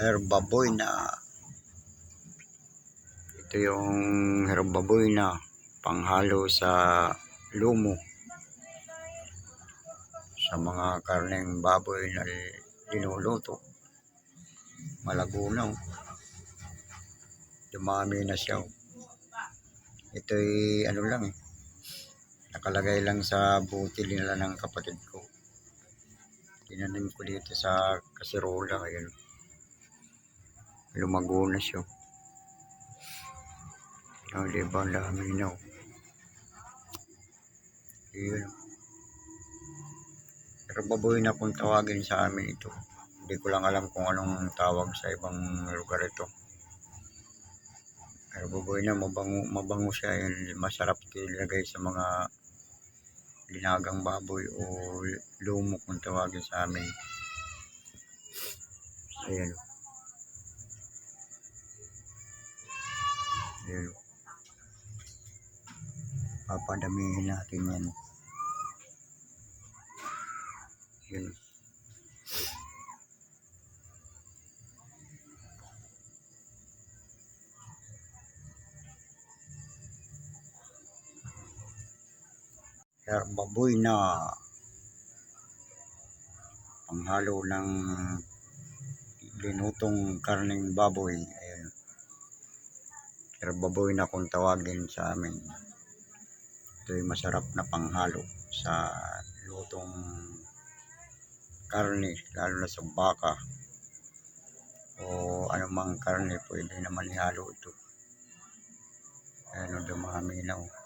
herbaboy na ito yung herbaboy na panghalo sa lumo. Sa mga karneng baboy na linuluto. Malagunaw. Dumami na siya. Ito'y ano lang eh. Nakalagay lang sa butil nila ng kapatid ko. Tinanim ko dito sa kasirola ayun lumago na siya. Oh, diba ang dami na oh. yun. Pero baboy na kung tawagin sa amin ito. Hindi ko lang alam kung anong tawag sa ibang lugar ito. Pero baboy na mabango, mabango siya. Yun masarap ilagay sa mga linagang baboy o lumo kung tawagin sa amin. Ayan ayan papadamihin natin yan. Yun. Baboy na. Panghalo ng linutong karneng baboy ayan baboy na kung tawagin sa amin ito'y masarap na panghalo sa lutong karne lalo na sa baka o anumang karne pwede naman ihalo ito ayan o dumami na oh.